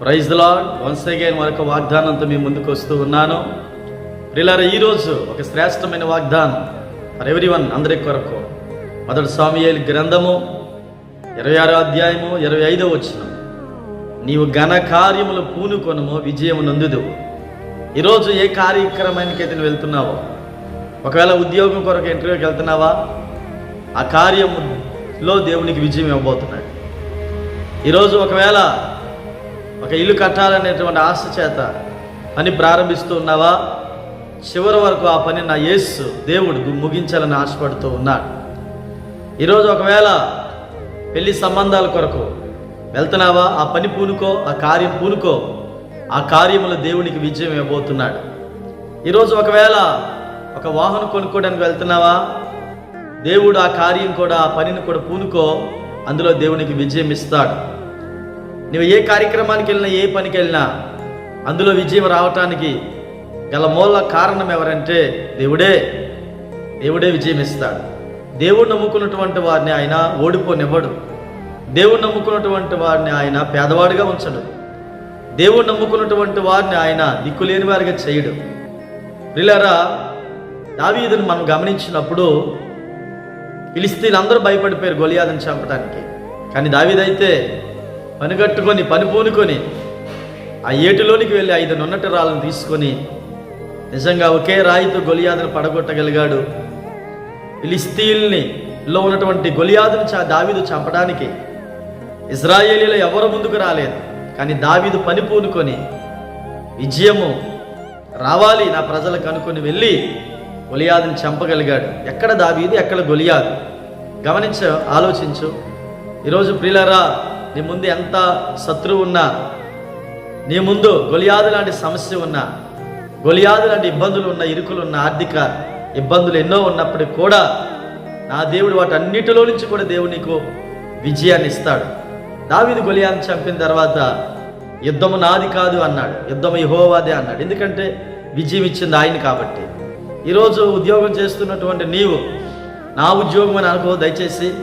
Praise lord once again మరొక వాగ్దానంతో మీ ముందుకు వస్తూ ఉన్నాను. ప్రిలార ఈరోజు ఒక శ్రేష్టమైన వాగ్దానం ఫర్ ఎవ్రీ వన్ అందరి కొరకు. మొదటి స్వామియేలి గ్రంథము ఇరవై ఆరో అధ్యాయము ఇరవై ఐదో వచ్చిన నీవు ఘన కార్యములు పూనుకొనము విజయము నందుదు ఈరోజు ఏ కార్యక్రమానికైతే నువ్వు వెళ్తున్నావో ఒకవేళ ఉద్యోగం కొరకు ఇంటర్వ్యూకి వెళ్తున్నావా ఆ కార్యములో దేవునికి విజయం ఇవ్వబోతున్నాడు. ఈరోజు ఒకవేళ ఒక ఇల్లు కట్టాలనేటువంటి ఆశ చేత పని ప్రారంభిస్తూ ఉన్నావా చివరి వరకు ఆ పని నా యేసు దేవుడు ముగించాలని ఆశపడుతూ ఉన్నాడు. ఈరోజు ఒకవేళ పెళ్ళి సంబంధాల కొరకు వెళ్తున్నావా? ఆ పని పూనుకో ఆ కార్యం పూనుకో. ఆ కార్యములో దేవునికి విజయం ఇవ్వబోతున్నాడు. ఈరోజు ఒకవేళ ఒక వాహనం కొనుక్కోవడానికి వెళ్తున్నావా? దేవుడు ఆ కార్యం కూడా ఆ పనిని కూడా పూనుకో. అందులో దేవునికి విజయం ఇస్తాడు. నువ్వు ఏ కార్యక్రమానికి వెళ్ళినా ఏ పనికి వెళ్ళినా అందులో విజయం రావటానికి గల మూల కారణం ఎవరంటే దేవుడే. దేవుడే విజయం ఇస్తాడు. దేవుడు నమ్ముకున్నటువంటి వారిని ఆయన ఓడిపోనివ్వడు. దేవుడు నమ్ముకున్నటువంటి వారిని ఆయన పేదవాడిగా ఉంచడు. దేవుడు నమ్ముకున్నటువంటి వారిని ఆయన దిక్కులేని వారిగా చేయడు. రిలారా దావీదుని మనం గమనించినప్పుడు ఫిలిస్తీన్లు అందరూ భయపడిపోయారు గొలియాదని చంపడానికి కానీ దావీదైతే పనిగట్టుకొని పని పూనుకొని ఆ ఏటిలోనికి వెళ్ళి ఐదు నున్నటి రాళ్ళను తీసుకొని నిజంగా ఒకే రాయితో గొలియాదును పడగొట్టగలిగాడు. ఫిలిస్తీన్ని లో ఉన్నటువంటి గొలియాదును చా దావీదు చంపడానికి ఇజ్రాయేలీలో ఎవరు ముందుకు రాలేదు. కానీ దావీదు పని పూనుకొని విజయము రావాలి నా ప్రజలకు అనుకుని వెళ్ళి గొలియాదుని చంపగలిగాడు. ఎక్కడ దావీదు ఎక్కడ గొలియాదు? గమనించు ఆలోచించు. ఈరోజు ప్రిలరా నీ ముందు ఎంత శత్రువు ఉన్నా నీ ముందు గొలియాదు లాంటి సమస్య ఉన్నా గొలియాదు లాంటి ఇబ్బందులు ఉన్న ఇరుకులు ఉన్న ఆర్థిక ఇబ్బందులు ఎన్నో ఉన్నప్పటికీ కూడా నా దేవుడు వాటన్నిటిలో నుంచి కూడా దేవుడు నీకు విజయాన్ని ఇస్తాడు. దావిది గొలియాన్ని చంపిన తర్వాత యుద్ధము నాది కాదు అన్నాడు. యుద్ధము యెహోవాదే అన్నాడు. ఎందుకంటే విజయం ఇచ్చింది ఆయన కాబట్టి. ఈరోజు ఉద్యోగం చేస్తున్నటువంటి నీవు నా ఉద్యోగం అని అనుకో దయచేసి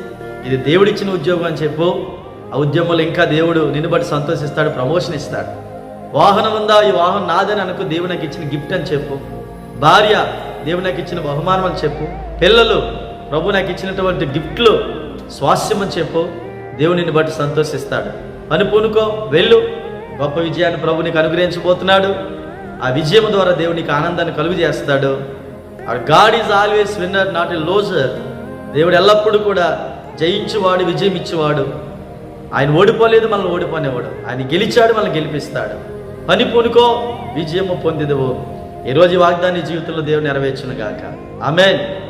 ఇది దేవుడిచ్చిన ఉద్యోగం అని చెప్పు. ఆ ఉద్యమంలో ఇంకా దేవుడు నిన్ను బట్టి సంతోషిస్తాడు ప్రమోషన్ ఇస్తాడు. వాహనం ఉందా? ఈ వాహనం నాదని అనుకో దేవుడు నాకు ఇచ్చిన గిఫ్ట్ అని చెప్పు. భార్య దేవుడు నాకు ఇచ్చిన బహుమానం అని చెప్పు. పిల్లలు ప్రభు నాకు ఇచ్చినటువంటి గిఫ్ట్లు స్వాస్యం అని చెప్పు. దేవుని బట్టి సంతోషిస్తాడు. అని పూనుకో వెళ్ళు. గొప్ప విజయాన్ని ప్రభు నీకు అనుగ్రహించబోతున్నాడు. ఆ విజయం ద్వారా దేవునికి ఆనందాన్ని కలుగు చేస్తాడు. ఆ God is always winner not a loser దేవుడు ఎల్లప్పుడూ కూడా జయించువాడు విజయం ఇచ్చేవాడు. ఆయన ఓడిపోలేదు మనల్ని ఓడిపోనేవాడు ఆయన గెలిచాడు మనల్ని గెలిపిస్తాడు. పని పూనుకో విజయము పొందిదవు. ఈరోజు ఈ వాగ్దాని జీవితంలో దేవుడు నెరవేర్చును గాక ఆమెన్.